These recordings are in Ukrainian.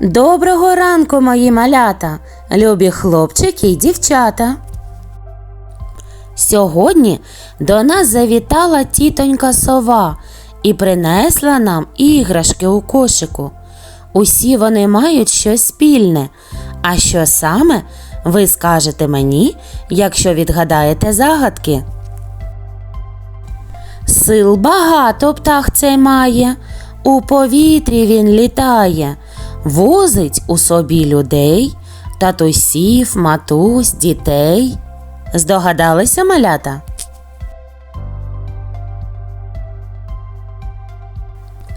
Доброго ранку, мої малята, любі хлопчики й дівчата. Сьогодні до нас завітала тітонька сова і принесла нам іграшки у кошику. Усі вони мають щось спільне. А що саме ви скажете мені, якщо відгадаєте загадки? Сил багато птах цей має, у повітрі він літає, возить у собі людей, татусів, матусь, дітей. Здогадалися малята?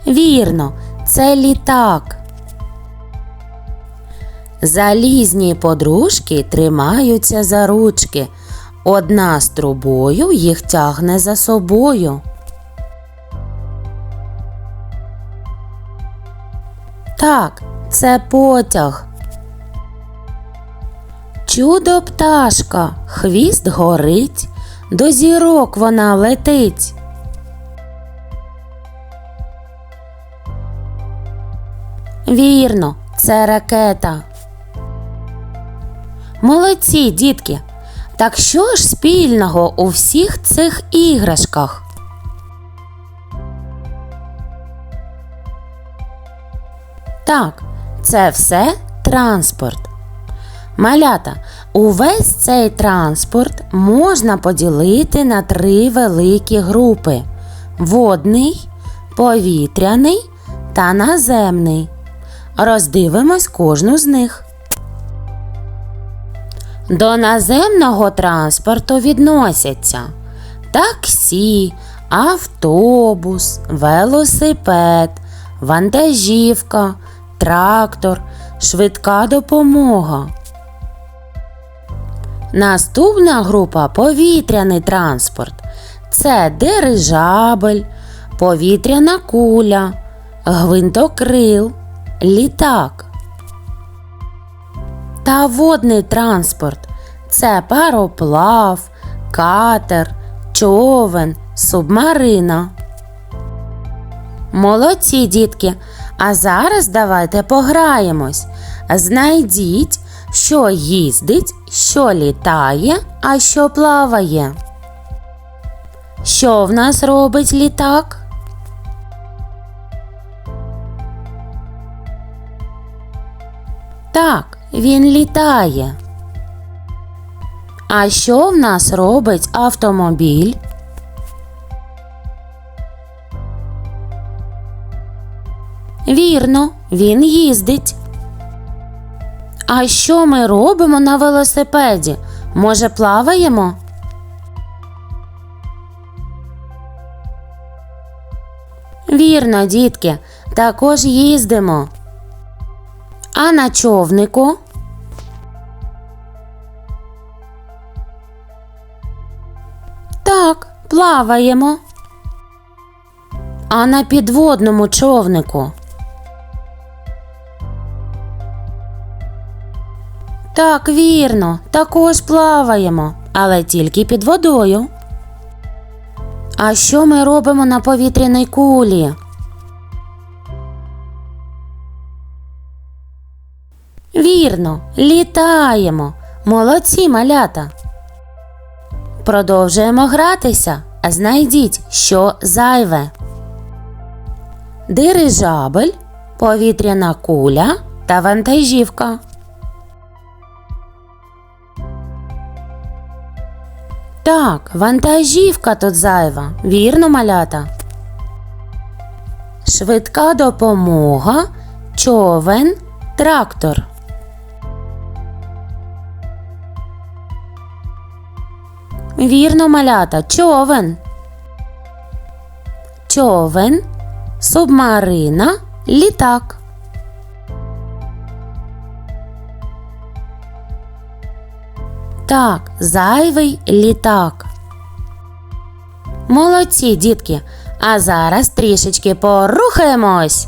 Вірно, це літак. Залізні подружки тримаються за ручки. Одна з трубою їх тягне за собою. Так, це потяг. Чудо пташка, хвіст горить, до зірок вона летить. Вірно, це ракета. Молодці, дітки. Так що ж спільного у всіх цих іграшках? Так, це все транспорт. Малята, увесь цей транспорт можна поділити на три великі групи: водний, повітряний та наземний. Роздивимось кожну з них. До наземного транспорту відносяться таксі, автобус, велосипед, вантажівка, трактор, швидка допомога. Наступна група повітряний транспорт. Це дирижабель, повітряна куля, гвинтокрил, літак. Та водний транспорт це пароплав, катер, човен, субмарина. Молодці, дітки. А зараз давайте пограємось. Знайдіть, що їздить, що літає, а що плаває. Що в нас робить літак? Так, він літає. А що в нас робить автомобіль? Вірно, він їздить. А що ми робимо на велосипеді? Може, плаваємо? Вірно, дітки, також їздимо. А на човнику? Так, плаваємо. А на підводному човнику? Так, вірно, також плаваємо, але тільки під водою. А що ми робимо на повітряній кулі? Вірно, літаємо. Молодці малята. Продовжуємо гратися. Знайдіть, що зайве. Дирижабель, повітряна куля та вантажівка. Так, вантажівка тут зайва. Вірно, малята. Швидка допомога, човен, трактор. Вірно, малята, човен. Човен, субмарина, літак. Так, зайвий літак. Молодці, дітки. А зараз трішечки порухаємось.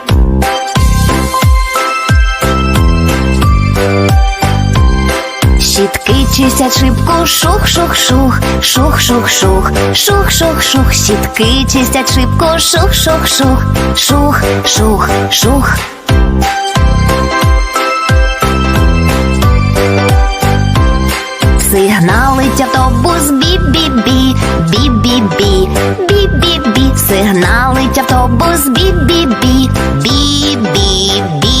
Щітки чистять шибку, шух-шух-шух, шух-шух-шух, шух-шух-шух, щітки чистять шибку, шух-шух-шух, шух-шух-шух. Сигналить автобус бі-бі-бі, бі-бі-бі, бі-бі-бі, сигналить автобус бі-бі-бі, бі-бі-бі.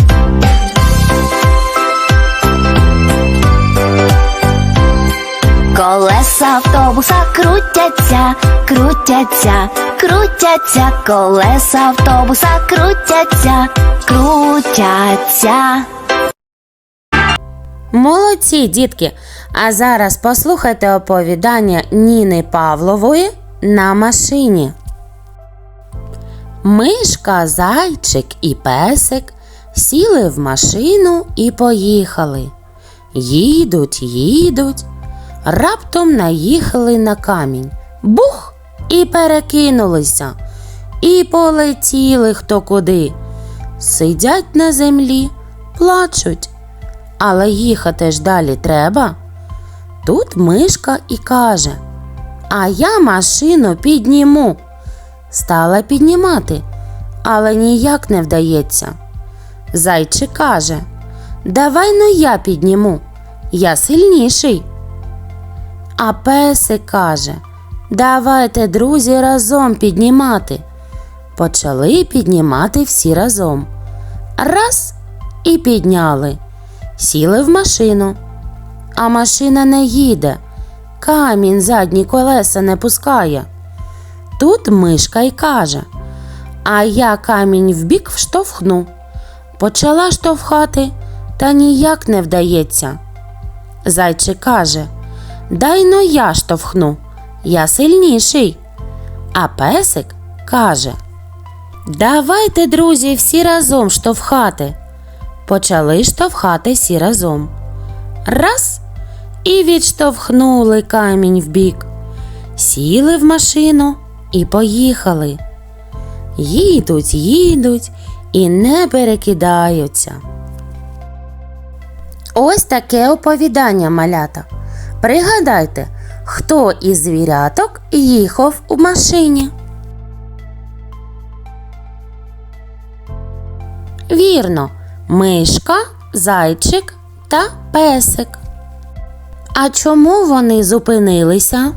Автобуса крутяться, крутяться, крутяться, колеса автобуса крутяться, крутяться. Молодці, дітки! А зараз послухайте оповідання Ніни Павлової на машині. Мишка, зайчик і песик сіли в машину і поїхали. Їдуть, їдуть, раптом наїхали на камінь. Бух! І перекинулися, і полетіли хто куди. Сидять на землі, плачуть. Але їхати ж далі треба. Тут мишка і каже: А я машину підніму. Стала піднімати, але ніяк не вдається. Зайчик каже: Давай ну я підніму, я сильніший. А песик каже: Давайте, друзі, разом піднімати. Почали піднімати всі разом. Раз і підняли. Сіли в машину. А машина не їде. Камінь задні колеса не пускає. Тут мишка й каже: А я камінь вбік вштовхну. Почала штовхати, та ніяк не вдається. Зайчик каже: Дай но я штовхну, я сильніший. А песик каже: Давайте, друзі, всі разом штовхати. Почали штовхати всі разом. Раз і відштовхнули камінь вбік. Сіли в машину і поїхали. Їдуть, їдуть і не перекидаються. Ось таке оповідання малята. Пригадайте, хто із звіряток їхав у машині. Вірно, мишка, зайчик та песик. А чому вони зупинилися?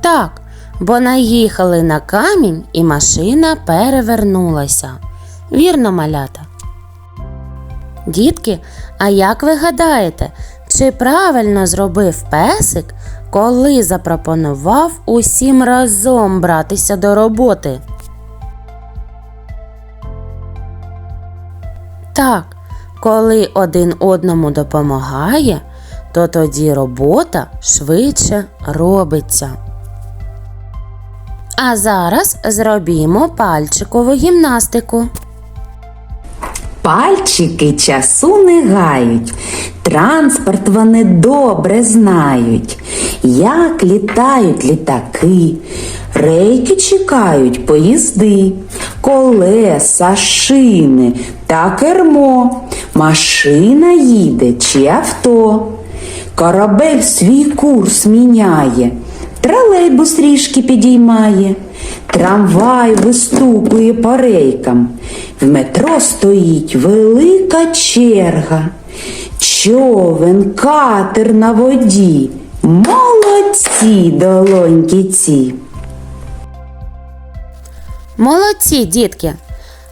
Так, бо наїхали на камінь і машина перевернулася. Вірно, малята. Дітки, а як ви гадаєте, чи правильно зробив песик, коли запропонував усім разом братися до роботи? Так, коли один одному допомагає, то тоді робота швидше робиться. А зараз зробімо пальчикову гімнастику. Пальчики часу не гають, транспорт вони добре знають, як літають літаки, рейки чекають поїзди, колеса, шини та кермо, машина їде чи авто. Корабель свій курс міняє, тролейбус ріжки підіймає, трамвай вистукує по рейкам. В метро стоїть велика черга. Човен, катер на воді. Молодці, долоньки ці. Молодці, дітки!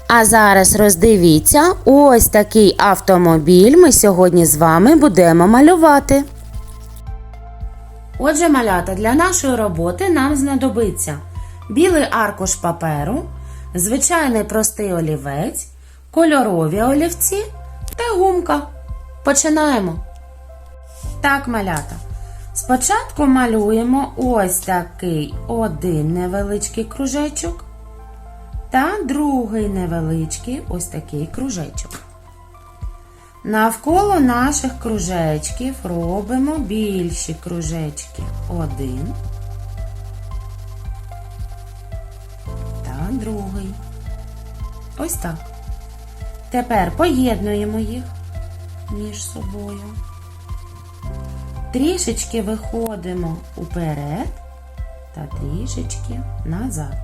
А зараз роздивіться, ось такий автомобіль ми сьогодні з вами будемо малювати. Отже, малята, для нашої роботи нам знадобиться білий аркуш паперу, звичайний простий олівець, кольорові олівці та гумка. Починаємо. Так, малята. Спочатку малюємо ось такий один невеличкий кружечок та другий невеличкий ось такий кружечок. Навколо наших кружечків робимо більші кружечки. Один та другий. Ось так. Тепер поєднуємо їх між собою. Трішечки виходимо уперед та трішечки назад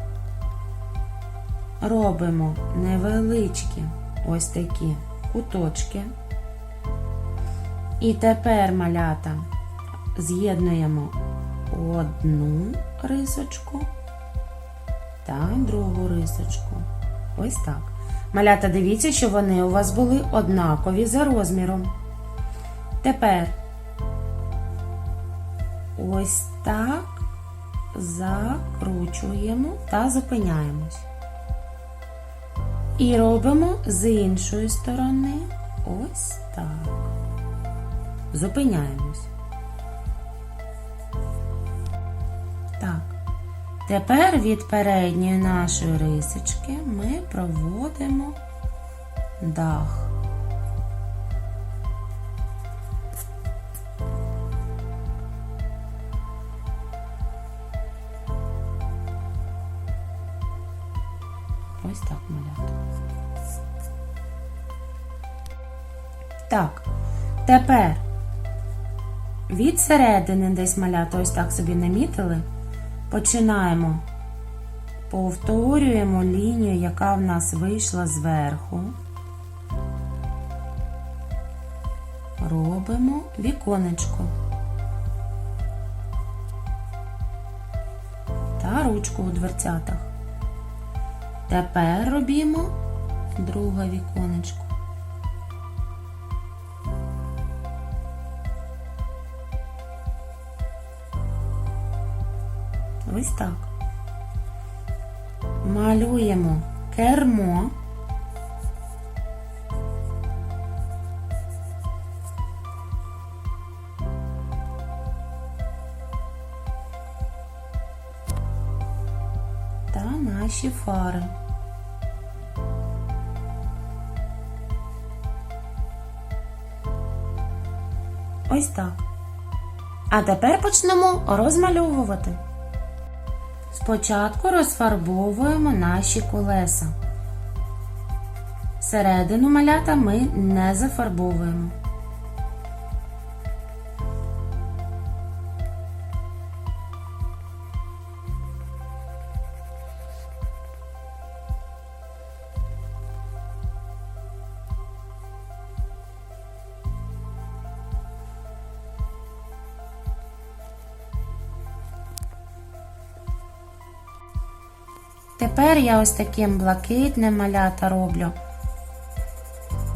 робимо невеличкі ось такі куточки. І тепер малята з'єднуємо одну рисочку та другу рисочку. Ось так. Малята, дивіться, що вони у вас були однакові за розміром. Тепер ось так закручуємо та зупиняємось. І робимо з іншої сторони ось так. Зупиняємось. Так. Тепер від передньої нашої рисочки ми проводимо дах. Ось так малята. Так, тепер від середини десь малята, ось так собі намітили. Починаємо. Повторюємо лінію, яка в нас вийшла зверху. Робимо віконечко. Та ручку у дверцятах. Тепер робимо друге віконечко. Ось так. Малюємо кермо. Та наші фари. Ось так. А тепер почнемо розмальовувати. Спочатку розфарбовуємо наші колеса. Середину малята ми не зафарбовуємо. Тепер я ось таким блакитним малята роблю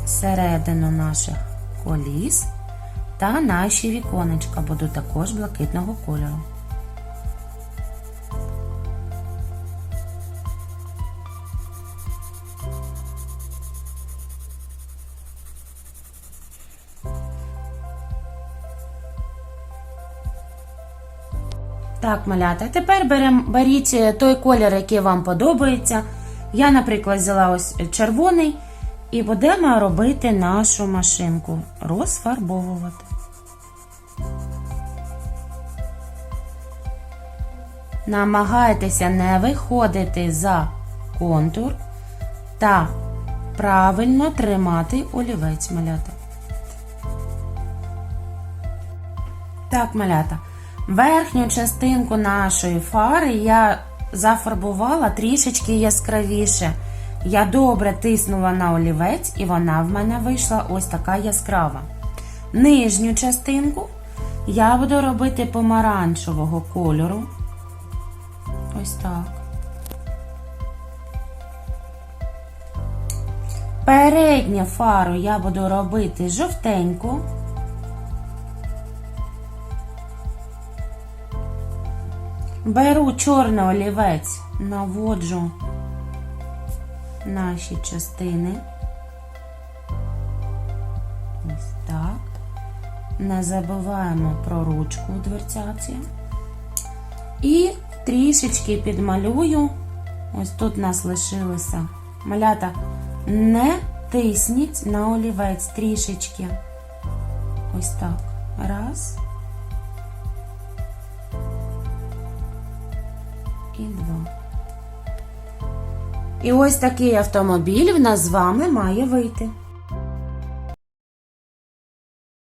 середину наших коліс та наші віконечка будуть також блакитного кольору. Так, малята, тепер берем, беріть е, той колір, який вам подобається. Я, наприклад, взяла ось червоний і будемо робити нашу машинку, розфарбовувати. Намагайтеся не виходити за контур та правильно тримати олівець малята. Так, малята. Верхню частинку нашої фари я зафарбувала трішечки яскравіше. Я добре тиснула на олівець, і вона в мене вийшла ось така яскрава. Нижню частинку я буду робити помаранчевого кольору. Ось так. Передню фару я буду робити жовтеньку. Беру чорний олівець, наводжу наші частини. Ось так. Не забуваємо про ручку у дверцяці. І трішечки підмалюю. Ось тут нас лишилося. Малята, не тисніть на олівець трішечки. Ось так. Раз. І. І ось такий автомобіль в нас з вами має вийти.